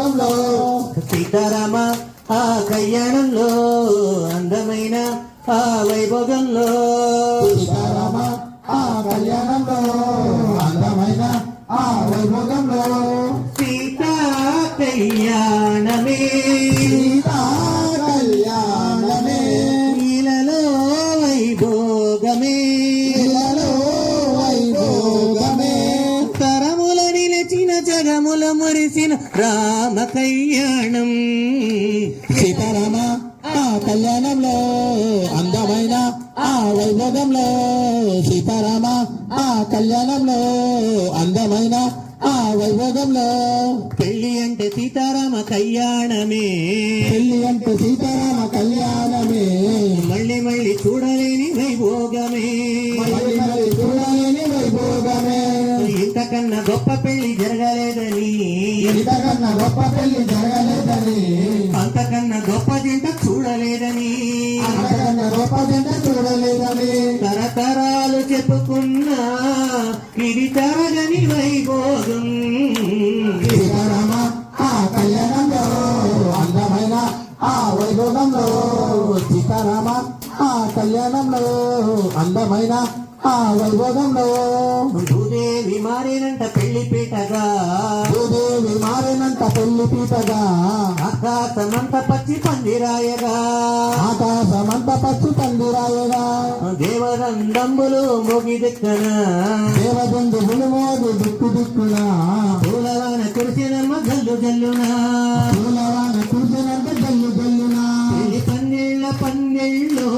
వైభోగంలో సీతారామ ఆ కళ్యాణంలో అందమైన ఆ వైభోగంలో. సీతారామ ఆ కళ్యాణంలో అందమైన ఆ వైభోగంలో. సీతా కళ్యాణమే. జగముల మురిసిన రామ కళ్యాణం. సీతారామ ఆ కళ్యాణంలో అందమైన ఆ వైభోగంలో సీతారామ ఆ కళ్యాణంలో అందమైన ఆ వైభోగంలో. పెళ్ళి అంటే సీతారామ కళ్యాణమే. పెళ్ళి అంటే సీతారామ కళ్యాణమే. మళ్ళీ మళ్ళీ చూడలేని వైభోగమే. మళ్ళీ మళ్ళీ చూడలేని వైభోగమే. ఇంతకన్నా గొప్ప పెళ్ళి జరగలేదని. ఇంతకన్నా గొప్ప పెళ్ళి జరగలేదని. అంతకన్నా గొప్ప జంట చూడలేదని. అంతకన్నా గొప్ప జంట చూడలేదని. తరతరాలు చెప్పుకున్నా ఇది తరగని వైభోగం. ఆ కళ్యాణంలో అందమైన ఆ వైభోగంలో. సీతారామ ఆ కళ్యాణంలో అందమైన ఆ వైభోగంలో భూదేవి మారేనంట పెళ్ళి పీటగా. భూదేవి మారినంత పెళ్ళి పీటగా. ఆకాశమంత పచ్చి పందిరాయగా. ఆకాశమంత పచ్చి పందిరాయగా. దేవరందంబులు మోగిదెక్కన దేవబంధు మోగి దిక్కు దిక్కున. పూలవాన కురిసినమ్మ జల్లు జల్లునా. పూలవాన కురిసినంత జల్లు జల్లునా. పన్నెళ్ళ పన్నెళ్ళు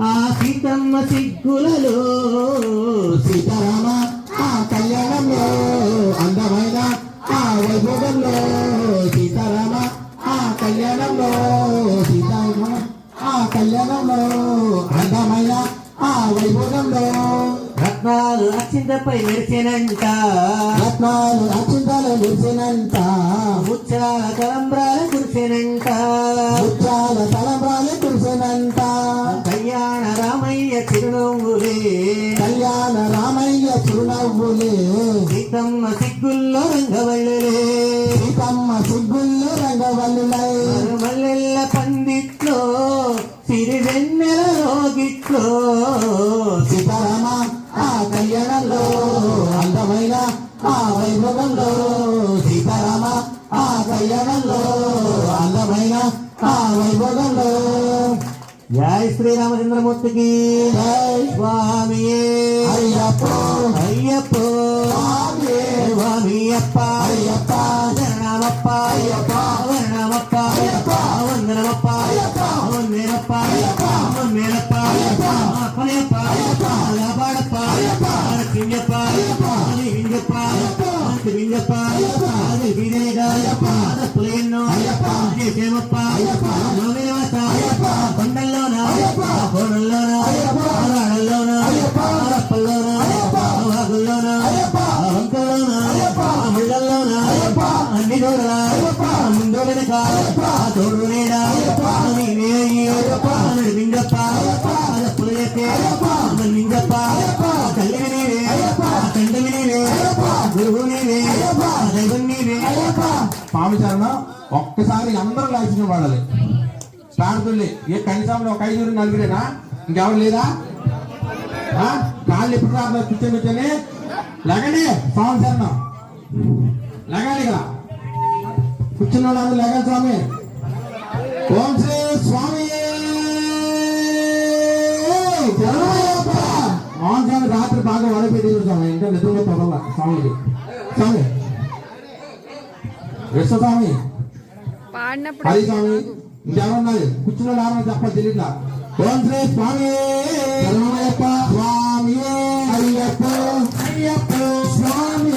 ఆ సీతమ్మ సిగ్గులలో సీతారామ ఆ కళ్యాణంలో అందమైన ఆ వైభోగంలో సీతారామ ఆ కళ్యాణంలో సీతారామ ఆ కళ్యాణంలో అందమైన ఆ వైభోగంలో. రత్నాలు అచ్చింతపై మెరిసినంట. రత్నాలు అచ్చింతలు నిలిచినంత ముచ్చాల తలంబ్రాల కురిసినంట. ముత్యాల తలంబ్రాలు రామయ్య చిరునవ్వులే కళ్యాణ రామయ్య చిరునవ్వులే సీతమ్మ సిగ్గుల్లో రంగవల్లులే. సీతమ్మ సిగ్గుల్లో రంగవల్లులై. మల్లెల్ల పందిట్లో సిరి వెన్నెల రోగిట్లో. సీతారామ ఆ కళ్యాణంలో అందమైన ఆ వైభవంలో. సీతారామ ఆ కళ్యాణంలో అందమైన ఆ వైభవంలో. జై శ్రీరామచంద్రమూర్తికి జై స్వామియే అయ్యప్ప అయ్యప్పో స్వామియే స్వామియప్ప అయ్యప్ప శరణమప్ప అయ్యప్ప శరణమప్ప అయ్యప్ప వందనమప్ప అయ్యప్ప వందనప్ప అయ్యప్ప వందనప్ప అయ్యప్ప కొనయప్ప అయ్యప్ప లాబాడప్ప అయ్యప్ప కింజప్ప అయ్యప్ప వింజప్ప అయ్యప్ప వింజప్ప అయ్యప్ప అది వినేగా అయ్యప్ప పులేన్నో అయ్యప్ప చేసేమప్ప అయ్యప్ప నవమినవస అయ్యప్ప కొండల్లోన అయ్యప్ప కోడల్లోన అయ్యప్ప ఆరాడల్లోన అయ్యప్ప ఆరప్పల్లోన అయ్యప్ప వాగుల్లోన అయ్యప్ప వంకలోన అయ్యప్ప ముళ్ళల్లోన అయ్యప్ప అన్ని చోట్ల అయ్యప్ప ముందు వెనక అయ్యప్ప తోడు నీడా అయ్యప్ప నీవే అయ్యప్ప నడిపింగప్ప అయ్యప్ప పులు చేస్తే అయ్యప్ప నింగప్ప అయ్యప్ప తల్లివి నీవే అయ్యప్ప తండ్రివి నీవే అయ్యప్ప గురువు నీవే అయ్యప్ప దైవం నీవే అయ్యప్ప స్వామి చరణం ఒక్కసారి అందరూ లాసిన వాడాలి ప్రార్థనలే. ఏ కనీసంలో ఒక ఐదుగురు నలుగురేనా? ఇంకెవరు లేదా? ఆ? కాళ్ళు ఎప్పుడు రాదు కూర్చొని కూర్చొని. లగండి స్వామి శరణం. లగాలి కదా కూర్చున్నాడు వాళ్ళు లగాలి స్వామి. ఓం శ్రీ స్వామి. శరణమయ్యప్ప. మోహన్ స్వామి రాత్రి బాగా వడపెట్టి స్వామి. ఇంకా నిద్రలో పదవ స్వామికి. స్వామి. విశ్వస్వామి పాడినప్పుడు హరి స్వామి ఇంకెవరున్నది కూర్చున్న నామని తప్ప తెలియట్లా. ఓం శ్రీ స్వామి. స్వామి అయ్యప్ప. అయ్యప్ప. స్వామి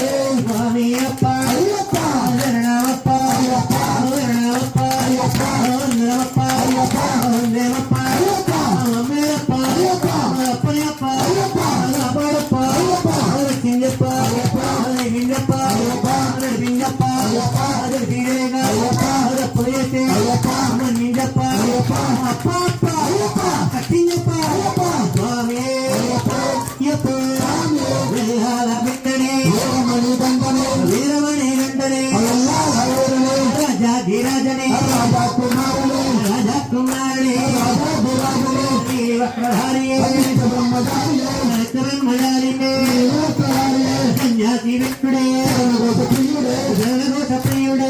ശിവയുടെ പ്രിയുടെ ജനഗോഷപ്രിയുടെ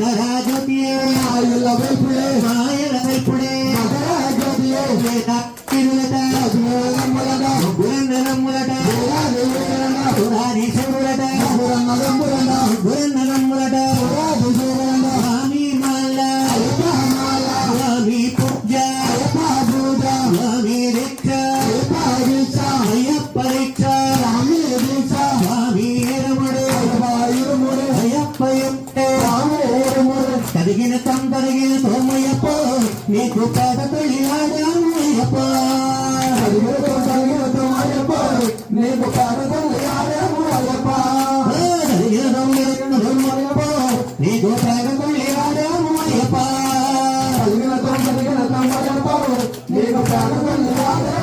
മഹാജ്യോതിയെ മായല വൈപ്പുടെ മായല വൈപ്പുടെ മഹാജ്യോതിയെ கூட்டாக தொழிலாதப்பா ஹரியோகம் ஹரியோகம் ஐயப்பா நீங்க பாரதம் ஐயப்பா ஹரியோகம் ஹரியோகம் ஐயப்பா நீ கூட்டாக தொழிலாதம் ஐயப்பா ஹரியோகம் ஹரியோகம் ஐயப்பா நீங்க பாரதம் ஐயப்பா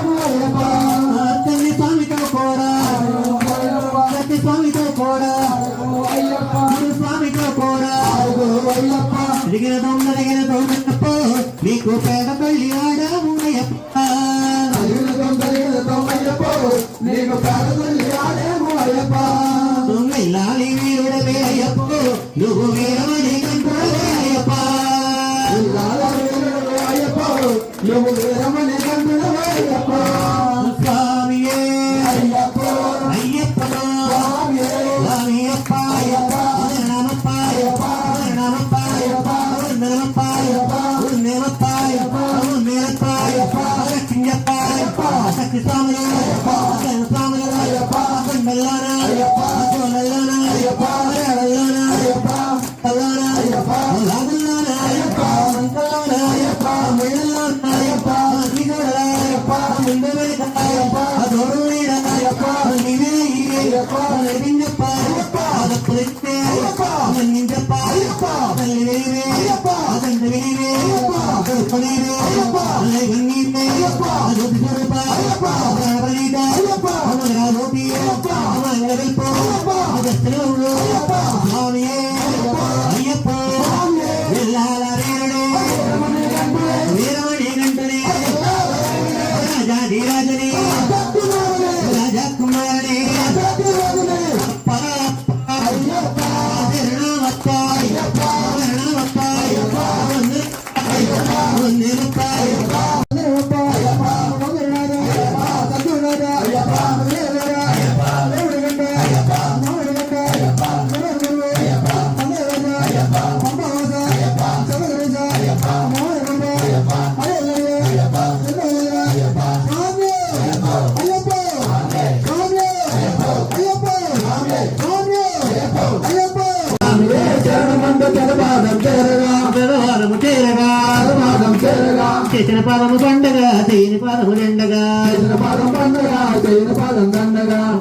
నువ్వు వీరమణి కంటుడవే అయ్యప్ప అయ్యప్ప నువ్వు వీరమణి కంటుడవే భగవానము చేరగా చేసిన పాదము పండగ చేయని పాదము దండగా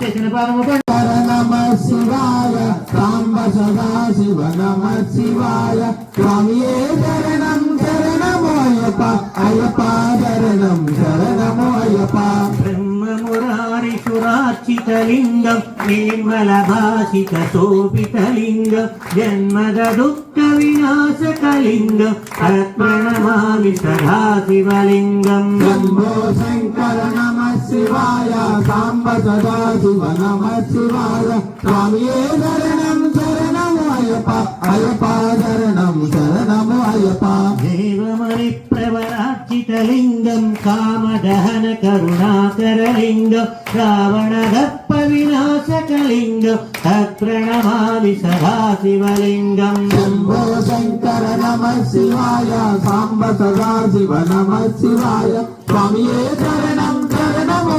చేసిన పాదము పండగ నమ శివాయ సాంబ సదా శివ నమ శివాయ స్వామియే శరణం శరణమో అయ్యప్ప అయ్యప్ప శరణం సురార్చితలింగం నిర్మల భాషిత శోభితలింగం జన్మద దుఃఖ వినాశకలింగం అప్రణమామి సదా శివలింగం శంభో శంకర నమ శివాయ సాంబ సదా శివ నమ శివాయ స్వామియే శరణం అయ్యప్ప శరణం శరణమో అయ్యప్ప. దేవమణి ప్రవరార్చితలింగం కామదహన కరుణాకరలింగం రావణ దప్ప వినాశకలింగం తత్ప్రణమామి సదా శివలింగం శంభో శంకర నమ శివాయ సాంబ సదా శివ నమ శివాయ స్వామియే శరణం.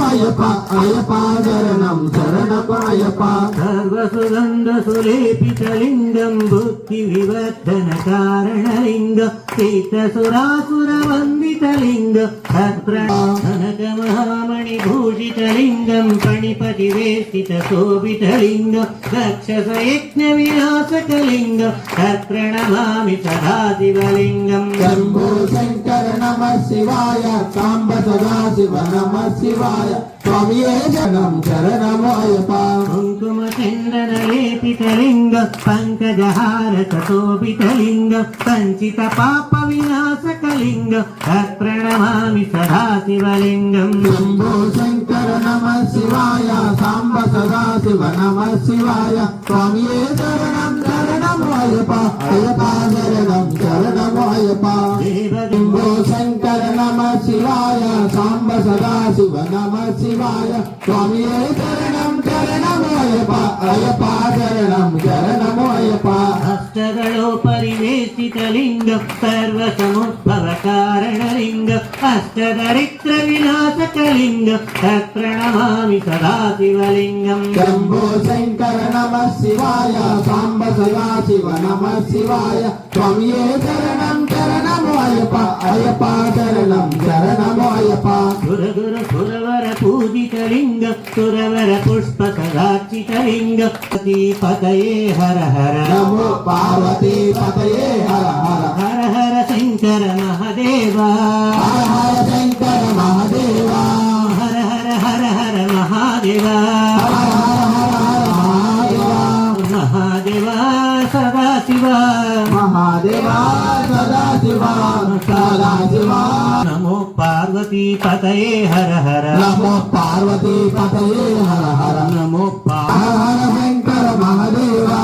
అయ్యప్ప అయ్యప్ప శరణం శరణము అయ్యప్ప సర్వసుగంధ సులేపితలింగం బుద్ధి వివర్ధన కారణలింగం చైతసురాసుర వందితలింగం కనక మహామణి భూషితలింగం పణిపతి వేష్టిత శోభితలింగం రక్షస యజ్ఞ వినాశకలింగం తత్ప్రణమామి సదా శివలింగం శంభో శంకర నమ శివాయ సాంబ సదా శివ నమ శివాయ. స్వామియే శరణము అయ్యప్ప కుంకుమ చందన లేపితలింగ పంకజహార శోభితలింగ సంచిత పాప వినాశకలింగ ప్రణమామి సదా శివలింగం శంభో శంకర నమ శివాయ సాంబ సదా శివ నమ శివాయ స్వామియే శరణం శరణము అయ్యప్ప అయ్యప్ప శరణం శరణము అయ్యప్ప శంభో శంకర నమ శివాయ సాంబ సదా శివ నమ శివాయ. స్వామియే శరణం శరణము అయ్యప్ప అయ్యప్ప శరణం శరణము అయ్యప్ప అష్టదళో పరివేష్టితలింగ సర్వ సముద్భవ కారణలింగ అష్టదరిద్ర వినాశకలింగ తత్ప్రణమామి సదా శివలింగం శంభో శంకర నమ శివాయ సాంబ సదా శివ నమ శివాయ స్వామియే శరణం శరణము అయ్యప్ప అయ్యప్ప శరణం శరణము అయ్యప్ప సుర గుర సురవర పూజితలింగ సురవర పుష్ప సదార్చితలింగ పతయే హర హర నమో పార్వతీ పతయే హర హర హర హర శంకర మహదేవా హర హర శంకర మహాదేవా హర హర హర హర మహాదేవా మహాదేవా సదా శివ సదా శివ నమో పార్వతీ పతయే హర హర. నమో పార్వతీ పతయే హర హర. నమో పా హర హర శంకర మహాదేవా.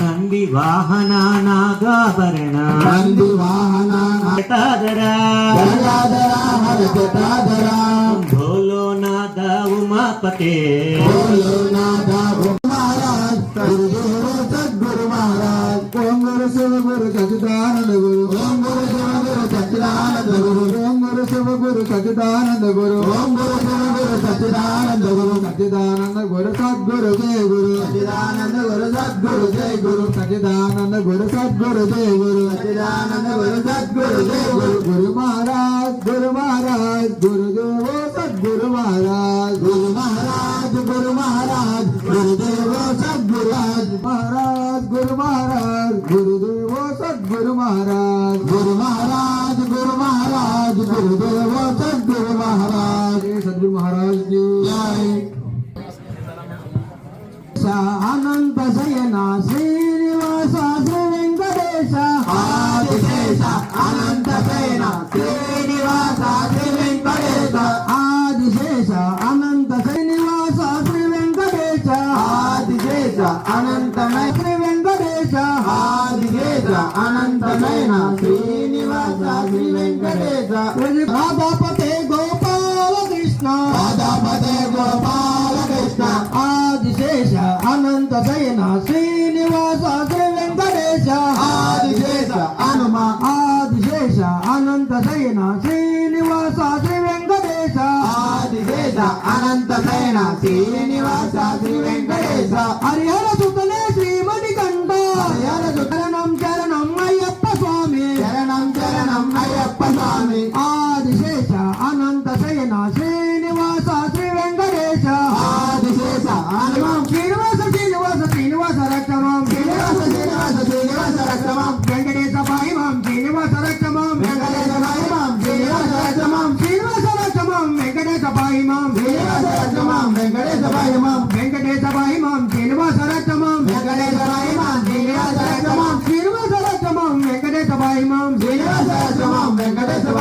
నంది వాహన నాగాభరణ. నంది వాహన జటాధరా. గంగాధర హర జటాధర. భోలో నాద ఉమాపతే. బోలో నాథ ఓం ఓం గురు శివ గురు సచిదానంద గురు ఓం గురు శివ గురు సచిదానంద గురు సచిదానంద గురు సద్గురు జయ గురు సచిదానంద గురు సద్గురు జయ గురు సచిదానంద గురు సద్గురు జయ గురు సచిదానంద గురు సద్గురు జయ గురు గురు మహారాజ్ గురు మహారాజ్ గురుదేవ సద్గురు మహారాజ్ గురు మహారాజ్ గురు మహారాజ్ గురుదేవ సద్గురు మహారాజ్ గురు మహారాజ్ గురుదేవ గురుదేవ సద్గురు మహారాజ్ సద్గురు మహారాజ్ అనంత శయనా శ్రీ అనంత శయన శ్రీనివాస శ్రీ వెంకటేశ ఆదిశేష హనుమ. ఆదిశేష అనంత శయన శ్రీనివాస శ్రీ వెంకటేశ ఆదిశేష అనంత శయన శ్రీనివాస శ్రీ వెంకటేశ హరిహర సుతనే శ్రీమణి కంఠ. హరిహర శరణం శరణం అయ్యప్ప స్వామి. శరణం శరణం అయ్యప్ప స్వామి. ఆదిశేష